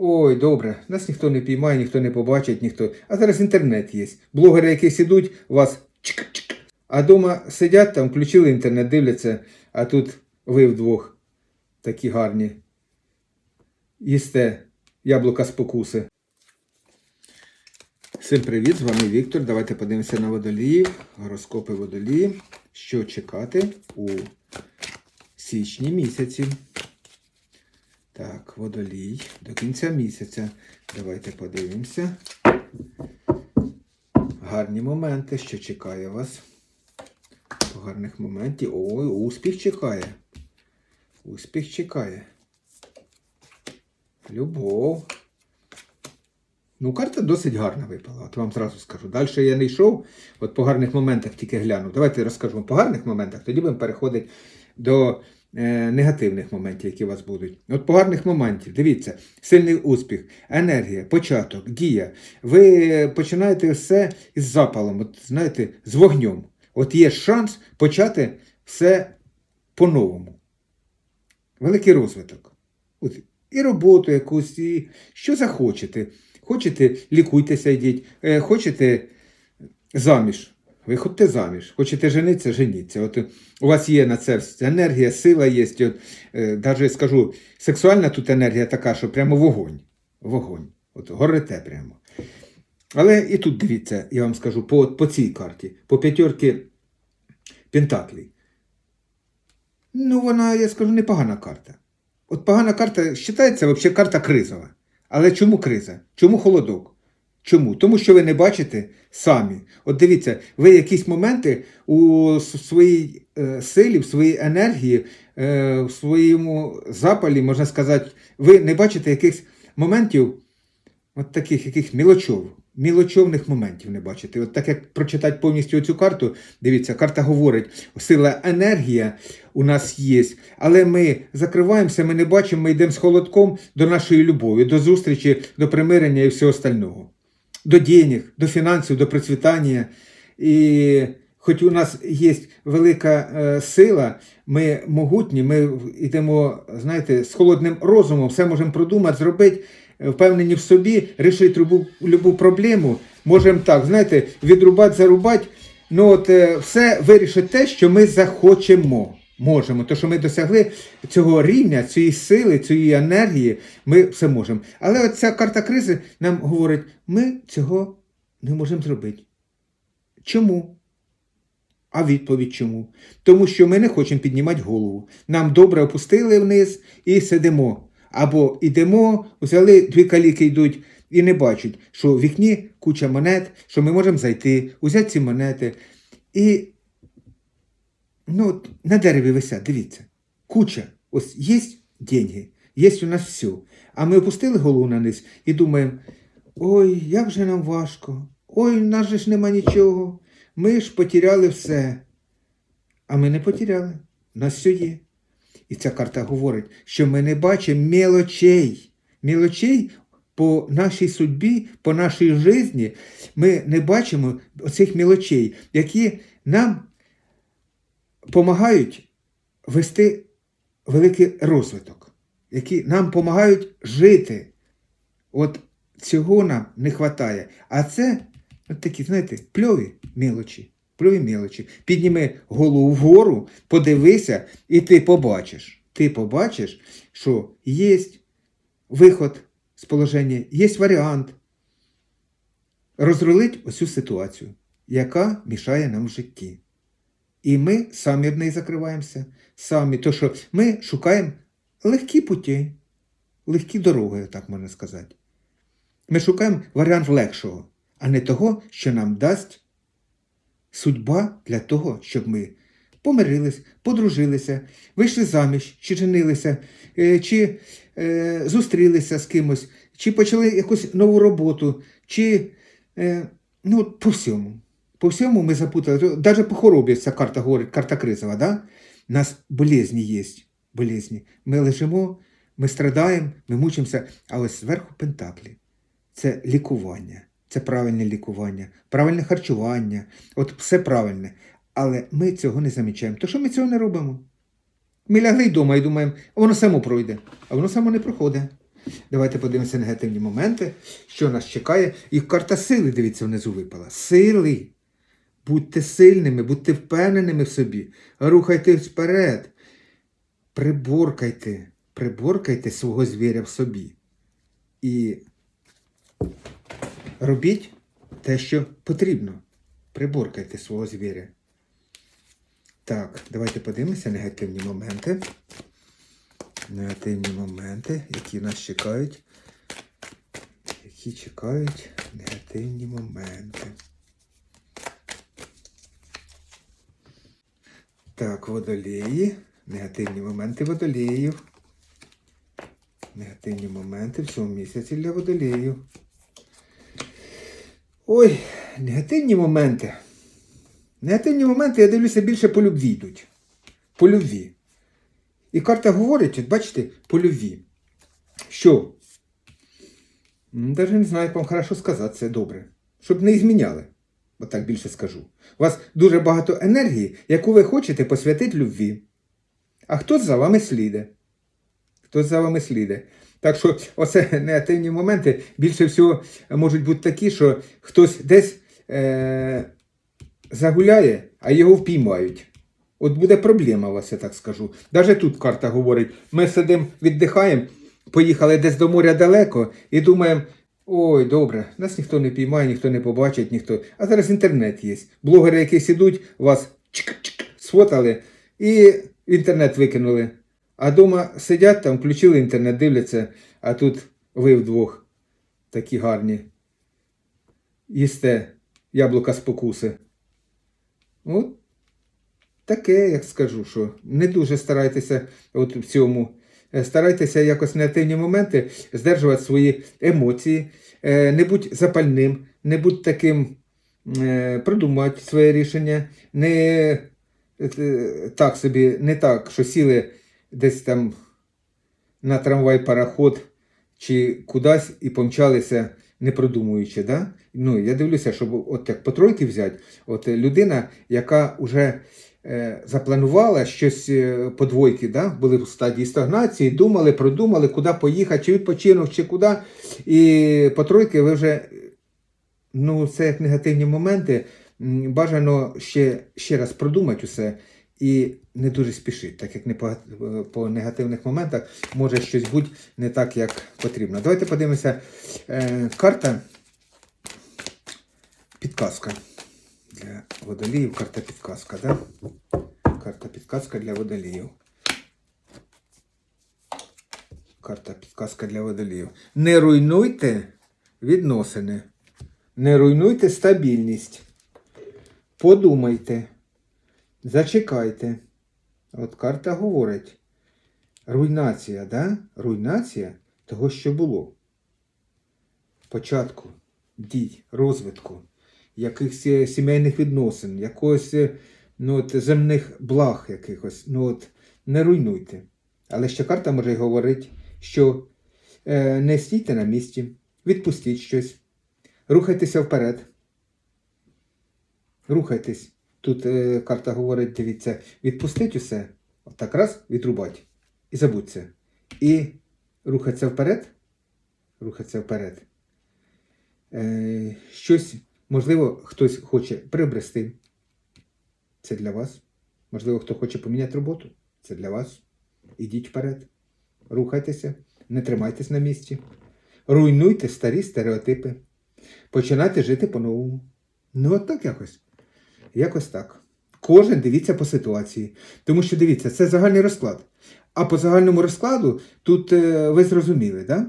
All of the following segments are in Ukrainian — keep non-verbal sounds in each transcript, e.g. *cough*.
Ой, добре, нас ніхто не піймає, ніхто не побачить, ніхто. А зараз інтернет є. Блогери, які ідуть, вас чик-чик. А дома сидять там, включили інтернет, дивляться, а тут ви вдвох такі гарні. Їсте яблука спокуси. Всім привіт, з вами Віктор. Давайте подивимося на водоліїв, гороскопи водоліїв. Що чекати у січні місяці. Так, водолій до кінця місяця. Давайте подивимося. Гарні моменти, що чекає вас. По гарних моментів. Ой, успіх чекає. Успіх чекає. Любов. Ну, карта досить гарна випала, от вам зразу скажу. Далі я не йшов, от по гарних моментах тільки гляну. Давайте розкажу по гарних моментах, тоді будемо переходити до негативних моментів, які у вас будуть. От погарних моментів, дивіться, сильний успіх, енергія, початок, дія. Ви починаєте все із запалом, от знаєте, з вогнем. От є шанс почати все по-новому. Великий розвиток. От, і роботу якусь, і що захочете. Хочете, лікуйтеся, йдіть, Е, хочете заміж. Виходьте заміж. Хочете женитися, женіться. От е, у вас є на це енергія, сила є. От, е, даже скажу, сексуальна тут енергія така, що прямо вогонь. Вогонь. От горите прямо. Але і тут дивіться, я вам скажу, по, по цій карті, по п'ятерки Пентаклей. Ну, вона, я скажу, непогана карта. От погана карта вважається взагалі карта кризова. Але чому криза? Чому холодок? Чому? Тому що ви не бачите самі. От дивіться, ви якісь моменти у своїй е, силі, в своїй енергії, е, в своєму запалі, можна сказати, ви не бачите якихось моментів, от таких яких мілочов, мілочовних моментів не бачите. От так як прочитати повністю цю карту, дивіться, карта говорить, сила енергія у нас є, але ми закриваємося, ми не бачимо, ми йдемо з холодком до нашої любові, до зустрічі, до примирення і всього остального. До денег, до фінансів, до процвітання. І хоч у нас є велика е, сила, ми могутні, ми йдемо, знаєте, з холодним розумом, все можемо продумати, зробити, е, впевнені в собі, рішити любу, проблему. Можемо так, знаєте, відрубати, зарубати. Ну от е, все вирішить те, що ми захочемо. Можемо, то що ми досягли цього рівня, цієї сили, цієї енергії, ми все можемо. Але от ця карта кризи нам говорить, ми цього не можемо зробити. Чому? А відповідь чому? Тому що ми не хочемо піднімати голову. Нам добре опустили вниз і сидимо. Або йдемо, взяли дві каліки йдуть і не бачать, що в вікні куча монет, що ми можемо зайти, взяти ці монети. І ну, от на дереві висять, дивіться. Куча. Ось є деньги, є у нас все. А ми опустили голову на низ і думаємо: ой, як же нам важко, ой, в нас же ж нема нічого. Ми ж потеряли все. А ми не потеряли. У нас все є. І ця карта говорить, що ми не бачимо мелочей. Мелочей по нашій судьбі, по нашій житті, ми не бачимо оцих мелочей, які нам допомагають вести великий розвиток, які нам допомагають жити. От цього нам не вистачає. А це от такі, знаєте, пльові мелочі. Пльові мелочі. Підніми голову вгору, подивися, і ти побачиш. Ти побачиш, що є виход з положення, є варіант розрулить цю ситуацію, яка мішає нам в житті. І ми самі в неї закриваємося, самі, то що ми шукаємо легкі путі, легкі дороги, так можна сказати. Ми шукаємо варіант легшого, а не того, що нам дасть судьба для того, щоб ми помирились, подружилися, вийшли заміж, чи женилися, е, чи е, зустрілися з кимось, чи почали якусь нову роботу, чи е, ну, по всьому. По всьому ми запутали. Навіть по хворобі ця карта говорить, карта кризова, да? У нас болезні є. Болезні. Ми лежимо, ми страдаємо, ми мучимося, а ось зверху пентаклі. Це лікування, це правильне лікування, правильне харчування, от все правильне. Але ми цього не замічаємо. То що ми цього не робимо? Ми лягли вдома і думаємо, воно само пройде, а воно само не проходить. Давайте подивимося негативні моменти, що нас чекає. І карта сили, дивіться, внизу випала. Сили. Будьте сильними, будьте впевненими в собі. Рухайтесь вперед. Приборкайте, приборкайте свого звіря в собі. І робіть те, що потрібно. Приборкайте свого звіря. Так, давайте подивимося негативні моменти. Негативні моменти, які нас чекають. Які чекають негативні моменти. Так, водолії. Негативні моменти водоліїв. Негативні моменти в цьому місяці для водоліїв. Ой, негативні моменти. Негативні моменти, я дивлюся, більше по любві йдуть. По любві. І карта говорить, от бачите, по любві. Що? Навіть не знаю, як вам хорошо сказати, це добре. Щоб не зміняли. Отак більше скажу. У вас дуже багато енергії, яку ви хочете посвятити любві. А хтось за вами сліде. Хтось за вами сліде. Так що оце *laughs* негативні моменти більше всього можуть бути такі, що хтось десь е- загуляє, а його впіймають. От буде проблема у вас, я так скажу. Даже тут карта говорить: ми сидимо, віддихаємо, поїхали десь до моря далеко і думаємо, ой, добре, нас ніхто не піймає, ніхто не побачить, ніхто. А зараз інтернет є. Блогери, які ідуть, вас чик-чик сфотали і інтернет викинули. А дома сидять там, включили інтернет, дивляться, а тут ви вдвох такі гарні. Їсте яблука спокуси. От таке, як скажу, що не дуже старайтеся от в цьому. Е, Старайтеся якось в негативні моменти здержувати свої емоції, Е, не будь запальним, не будь таким, е, продумати своє рішення, не так собі, не так, що сіли десь там на трамвай пароход чи кудись і помчалися, не продумуючи. Да? Ну, я дивлюся, щоб от як по тройки взяти, от людина, яка вже запланувала щось е, по двойки, да? були в стадії стагнації, думали, продумали, куди поїхати, чи відпочинок, чи куди. І по тройки ви вже, ну, це як негативні моменти. Бажано ще, ще раз продумати усе і не дуже спішити, так як не по, по негативних моментах може щось бути не так, як потрібно. Давайте подивимося. Е, карта підказка для водоліїв. Карта підказка, да? Карта підказка для водоліїв. Карта підказка для водоліїв. Не руйнуйте відносини. Не руйнуйте стабільність. Подумайте. Зачекайте. От карта говорить. Руйнація, да? Руйнація того, що було. Початку дій, розвитку, якихось е, сімейних відносин, якогось е, ну, от, земних благ якихось. Ну, от, не руйнуйте. Але ще карта може й говорить, що е, не стійте на місці, відпустіть щось, рухайтеся вперед. Рухайтесь. Тут е, карта говорить, дивіться, відпустить усе, отак раз, відрубать. І забудьте. І рухатися вперед. Рухатися вперед. Е, щось, можливо, хтось хоче приобрести. Це для вас. Можливо, хто хоче поміняти роботу. Це для вас. Ідіть вперед. Рухайтеся, не тримайтесь на місці. Руйнуйте старі стереотипи. Починайте жити по-новому. Ну, от так якось. Якось так. Кожен дивіться по ситуації. Тому що дивіться, це загальний розклад. А по загальному розкладу тут е, ви зрозуміли, да?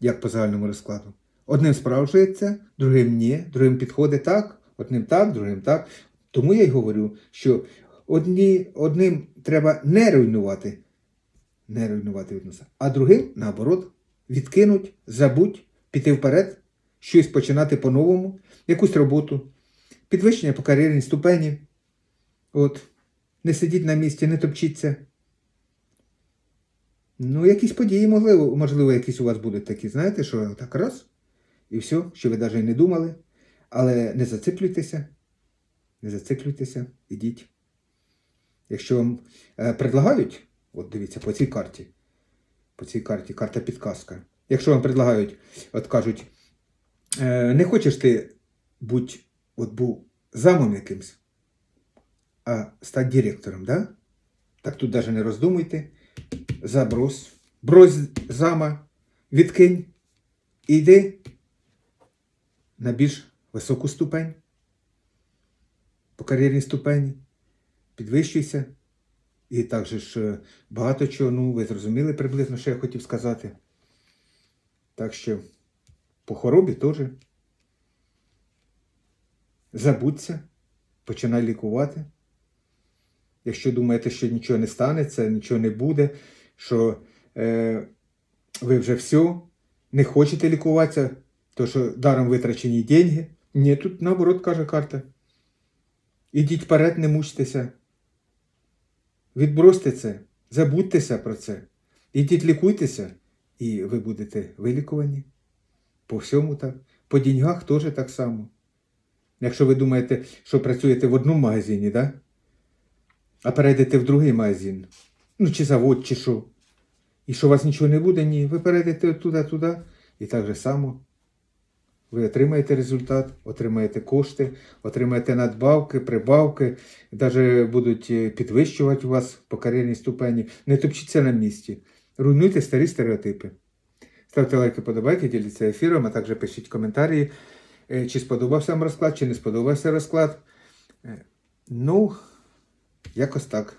як по загальному розкладу. Одним справжується, другим ні, другим підходить так, одним так, другим так. Тому я й говорю, що одні, одним треба не руйнувати, не руйнувати відносини, а другим, наоборот, відкинуть, забудь, піти вперед, щось починати по-новому, якусь роботу, підвищення по кар'єрній ступені. От, не сидіть на місці, не топчіться. Ну, якісь події, можливо, можливо, якісь у вас будуть такі, знаєте, що так раз, і все, що ви навіть не думали. Але не зациклюйтеся, не зациклюйтеся, ідіть. Якщо вам е, предлагають, от дивіться, по цій карті, по цій карті, карта підказка. Якщо вам предлагають, от кажуть, е, не хочеш ти бути, от був замом якимсь, а стати директором, да? так тут навіть не роздумуйте. Заброс, брось зама, відкинь і йди на більш високу ступень, по кар'єрній ступені, підвищуйся. І також ж е, багато чого, ну, ви зрозуміли приблизно, що я хотів сказати. Так що по хворобі теж забудься, починай лікувати. Якщо думаєте, що нічого не станеться, нічого не буде, що е, ви вже все, не хочете лікуватися, то що даром витрачені деньги. Ні, тут наоборот каже карта. Ідіть вперед, не мучтеся. Відбросьте це, забудьтеся про це. Ідіть лікуйтеся, і ви будете вилікувані. По всьому так. По деньгах теж так само. Якщо ви думаєте, що працюєте в одному магазині, да? а перейдете в другий магазин, ну чи завод, чи що, і що у вас нічого не буде, ні, ви перейдете туди, туди, і так же само. Ви отримаєте результат, отримаєте кошти, отримаєте надбавки, прибавки, навіть будуть е, підвищувати вас по кар'єрній ступені. Не топчіться на місці. Руйнуйте старі стереотипи. Ставте лайки, подобайки, діліться ефіром, а також пишіть коментарі, е, чи сподобався вам розклад, чи не сподобався розклад. Е, Ну, якось так.